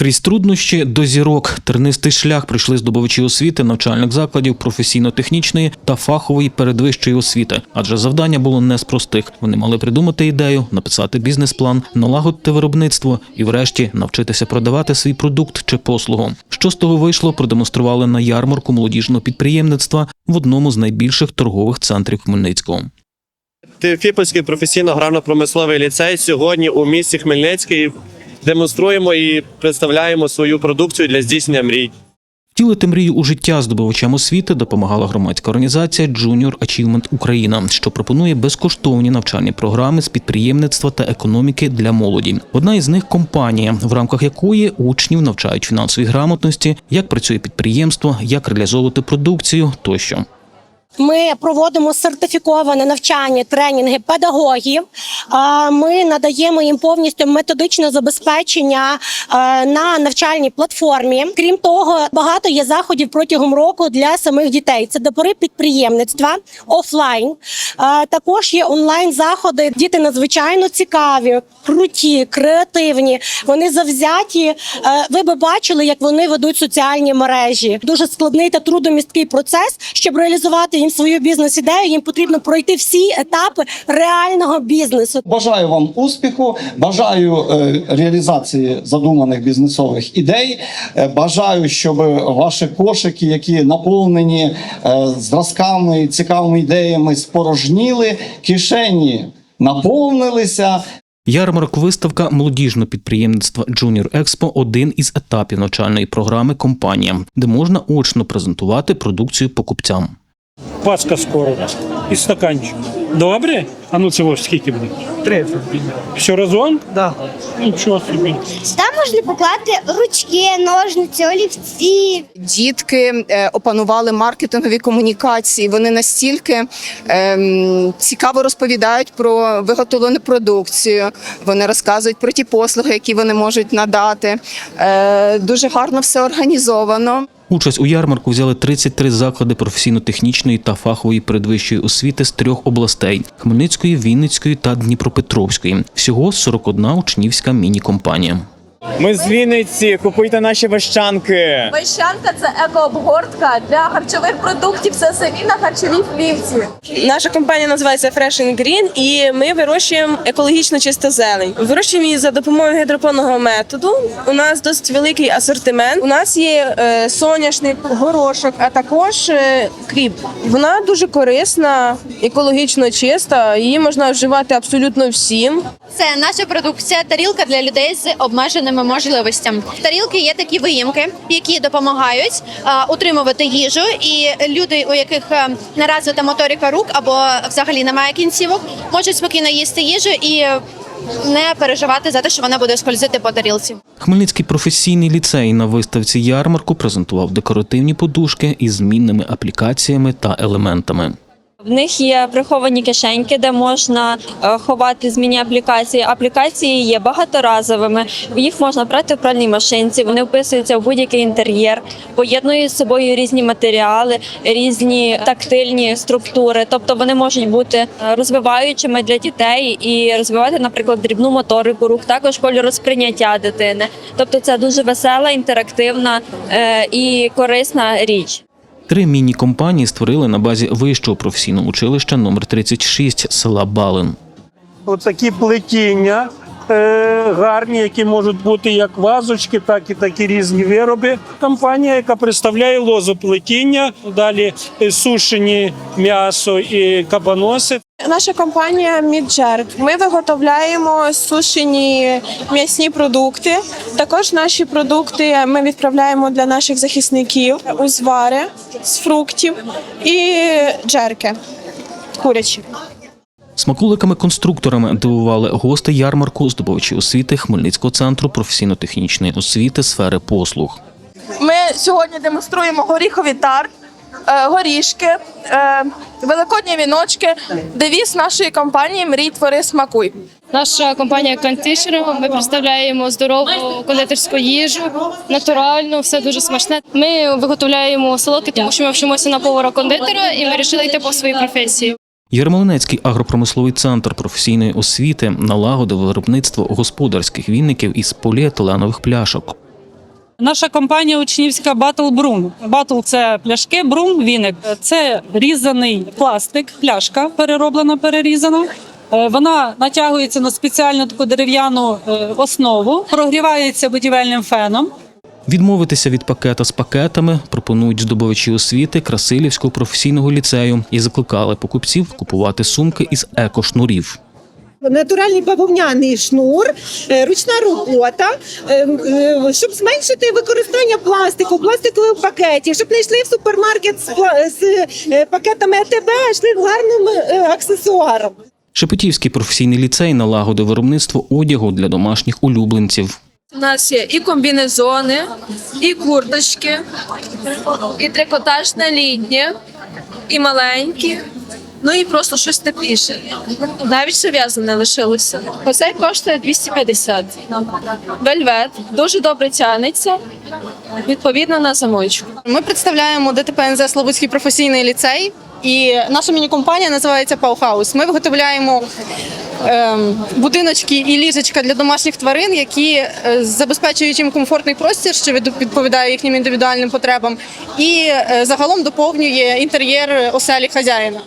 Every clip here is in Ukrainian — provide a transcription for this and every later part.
Крізь труднощі до зірок тернистий шлях пройшли здобувачі освіти навчальних закладів професійно-технічної та фахової передвищої освіти, адже завдання було не з простих. Вони мали придумати ідею, написати бізнес-план, налагодити виробництво і, врешті, навчитися продавати свій продукт чи послугу. Що з того вийшло, продемонстрували на ярмарку молодіжного підприємництва в одному з найбільших торгових центрів Хмельницького. Фіпольський професійно-аграрно-промисловий ліцей сьогодні у місті Хмельницький демонструємо і представляємо свою продукцію для здійснення мрій. Втілити мрію у життя здобувачам освіти допомагала громадська організація Junior Achievement Україна, що пропонує безкоштовні навчальні програми з підприємництва та економіки для молоді. Одна із них компанія, в рамках якої учнів навчають фінансовій грамотності, як працює підприємство, як реалізовувати продукцію тощо. Ми проводимо сертифіковане навчання, тренінги педагогів. Ми надаємо їм повністю методичне забезпечення на навчальній платформі. Крім того, багато є заходів протягом року для самих дітей. Це до пори підприємництва офлайн. Також є онлайн заходи. Діти надзвичайно цікаві, круті, креативні. Вони завзяті. Ви би бачили, як вони ведуть соціальні мережі. Дуже складний та трудомісткий процес, щоб реалізувати їм свою бізнес-ідею. Їм потрібно пройти всі етапи реального бізнесу. Бажаю вам успіху, бажаю е, реалізації задуманих бізнесових ідей. Е, Бажаю, щоб ваші кошики, які наповнені е, зразками, цікавими ідеями, спорожніли, кишені наповнилися. Ярмарок виставка молодіжного підприємництва Junior Expo – один із етапів навчальної програми компаніям, де можна очно презентувати продукцію покупцям. Паска скоро. І стаканчик. Добре? А ну це ось скільки буде? Три. Все разом? Да. Нічого собі. Сюди можна покласти ручки, ножниці, олівці. дітки е, опанували маркетингові комунікації. Вони настільки ем, цікаво розповідають про виготовлену продукцію. Вони розказують про ті послуги, які вони можуть надати. Е, дуже гарно все організовано. Участь у ярмарку взяли 33 заклади професійно-технічної та фахової передвищої освіти з трьох областей: Хмельницької, Вінницької та Дніпропетровської. Всього 41 учнівська міні-компанія. Ми з Вінниці, купуйте наші вощанки. Вещанка це екообгортка для харчових продуктів. Це самі на харчовій плівці. Наша компанія називається Fresh and Green і ми вирощуємо екологічно чисту зелень. Вирощуємо її за допомогою гідропонного методу. У нас досить великий асортимент. У нас є е, соняшник, горошок, а також е, кріп. Вона дуже корисна, екологічно чиста. Її можна вживати абсолютно всім. Це наша продукція, тарілка для людей з обмеженими можливостями. Тарілки є такі виїмки, які допомагають а, утримувати їжу. І люди, у яких а, не розвита моторика рук або взагалі немає кінцівок, можуть спокійно їсти їжу і не переживати за те, що вона буде скользити по тарілці. Хмельницький професійний ліцей на виставці ярмарку презентував декоративні подушки із змінними аплікаціями та елементами. В них є приховані кишеньки, де можна е, ховати змінні аплікації. Аплікації є багаторазовими. Їх можна брати в пральній машинці. Вони вписуються в будь-який інтер'єр, поєднують з собою різні матеріали, різні тактильні структури. Тобто вони можуть бути е, розвиваючими для дітей і розвивати, наприклад, дрібну моторику рук, також кольоросприйняття дитини. Тобто, це дуже весела, інтерактивна е, і корисна річ. Три міні-компанії створили на базі вищого професійного училища номер 36 села Балин. Отакі плетіння е, гарні, які можуть бути як вазочки, так і такі різні вироби. Компанія, яка представляє лозоплетіння, далі е, сушені м'ясо і кабаноси. Наша компанія Міджерк. Ми виготовляємо сушені м'ясні продукти. Також наші продукти ми відправляємо для наших захисників узвари з фруктів і джерки курячі. Смакуликами-конструкторами дивували гости ярмарку, здобувачі освіти Хмельницького центру професійно-технічної освіти сфери послуг. Ми сьогодні демонструємо горіхові тарт, горішки, е, великодні віночки. Девіз нашої компанії Мрій твори смакуй. Наша компанія Кантишер. Ми представляємо здорову кондитерську їжу, натуральну, все дуже смачне. Ми виготовляємо солодкі, тому що ми вчимося на повара кондитера, і ми вирішили йти по своїй професії. Ярмолинецький агропромисловий центр професійної освіти налагодив виробництво господарських вінників із поліетиленових пляшок. Наша компанія учнівська Battle Broom. Battle – це пляшки, брум віник. Це різаний пластик, пляшка перероблена, перерізана. Е, Вона натягується на спеціальну таку дерев'яну е, основу, прогрівається будівельним феном. Відмовитися від пакета з пакетами пропонують здобувачі освіти Красилівського професійного ліцею і закликали покупців купувати сумки із екошнурів. Натуральний бавовняний шнур, е, ручна робота, е, е, щоб зменшити використання пластику, пластикових пакетів, щоб не йшли в супермаркет з, з пакетами АТБ, а йшли гарним аксесуаром. Шепетівський професійний ліцей налагодив виробництво одягу для домашніх улюбленців. У нас є і комбінезони, і курточки, і трикотажне літнє, і маленькі. Ну і просто щось тепліше. Навіть ще в'язане лишилося. Оцей коштує 250. Вельвет дуже добре тягнеться, відповідно на замочку. Ми представляємо ДТПНЗ Слободський професійний ліцей, і наша міні-компанія називається Паухаус. Ми виготовляємо ем, будиночки і ліжечка для домашніх тварин, які е, забезпечують їм комфортний простір, що відповідає їхнім індивідуальним потребам, і е, загалом доповнює інтер'єр оселі хазяїна.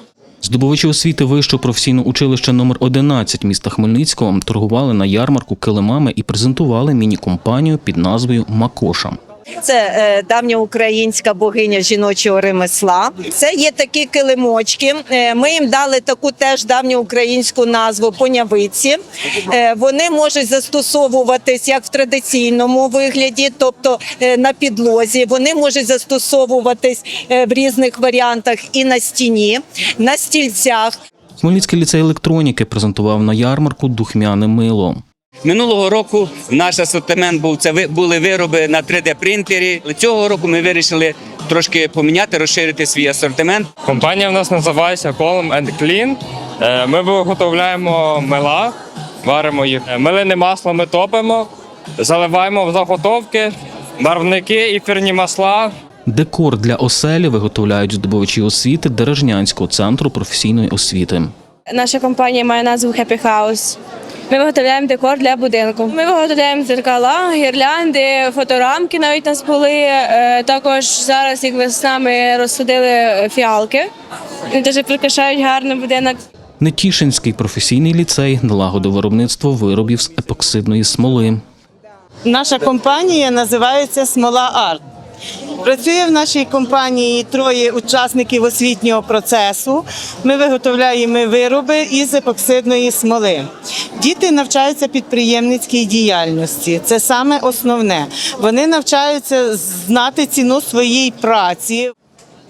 Здобувачі освіти вищого професійного училища номер 11 міста Хмельницького торгували на ярмарку килимами і презентували міні-компанію під назвою Макоша. Це е, давня українська богиня жіночого ремесла. Це є такі килимочки. Е, ми їм дали таку теж давню українську назву понявиці. Е, вони можуть застосовуватись як в традиційному вигляді, тобто е, на підлозі. Вони можуть застосовуватись е, в різних варіантах і на стіні, на стільцях. Хмельницький ліцей електроніки презентував на ярмарку духмяне мило. Минулого року наш асортимент був це ви- були вироби на 3D принтері. Цього року ми вирішили трошки поміняти, розширити свій асортимент. Компанія в нас називається Column and Clean. Е, Ми виготовляємо мила, варимо їх. Е, Милине масло ми топимо, заливаємо в заготовки, барвники, ефірні масла. Декор для оселі виготовляють здобувачі освіти Дережнянського центру професійної освіти. Наша компанія має назву Happy House. Ми виготовляємо декор для будинку. Ми виготовляємо дзеркала, гірлянди, фоторамки навіть у нас були. Е, Також зараз, як весна, ми розсудили фіалки. Вони дуже прикрашають гарно будинок. Нетішинський професійний ліцей налагодив виробництво виробів з епоксидної смоли. Наша компанія називається Смола Арт. Працює в нашій компанії троє учасників освітнього процесу. Ми виготовляємо вироби із епоксидної смоли. Діти навчаються підприємницькій діяльності. Це саме основне. Вони навчаються знати ціну своєї праці.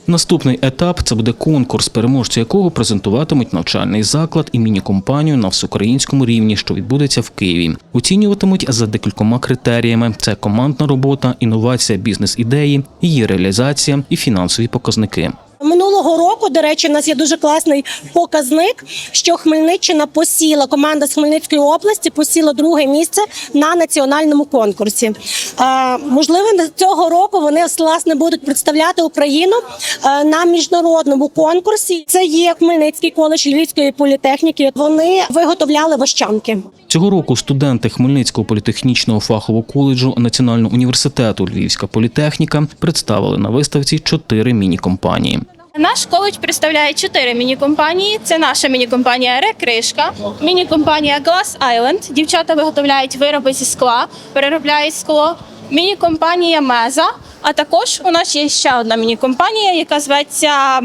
Наступний етап це буде конкурс, переможці якого презентуватимуть навчальний заклад і міні-компанію на всеукраїнському рівні, що відбудеться в Києві. Оцінюватимуть за декількома критеріями: це командна робота, інновація бізнес-ідеї, її реалізація і фінансові показники. Минулого року, до речі, у нас є дуже класний показник, що Хмельниччина посіла команда з Хмельницької області, посіла друге місце на національному конкурсі. Е, можливо, цього року вони власне будуть представляти Україну е, на міжнародному конкурсі. Це є Хмельницький коледж Львівської політехніки. Вони виготовляли вощанки. Цього року студенти Хмельницького політехнічного фахового коледжу Національного університету Львівська політехніка представили на виставці чотири міні-компанії. Наш коледж представляє чотири міні-компанії. Це наша міні-компанія Рекришка, міні-компанія Glass Island. Дівчата виготовляють вироби зі скла, переробляють скло. Міні-компанія Меза. А також у нас є ще одна міні-компанія, яка зветься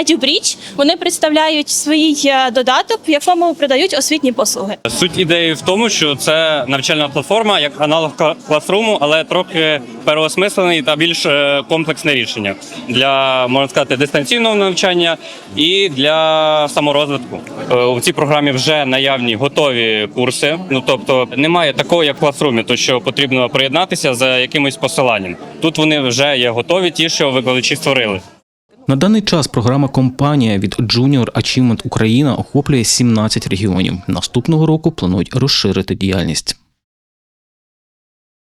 EduBridge. Вони представляють свій е, додаток, в якому продають освітні послуги. Суть ідеї в тому, що це навчальна платформа, як аналог класруму, але трохи переосмислений та більш е, комплексне рішення для можна сказати дистанційного навчання і для саморозвитку. Е, У цій програмі вже наявні готові курси. Ну тобто немає такого, як в класрумі, то що потрібно приєднатися за якимось посиланням. Тут вони вже є готові, ті, що викладачі створили. На даний час програма компанія від Junior Achievement Україна охоплює 17 регіонів. Наступного року планують розширити діяльність.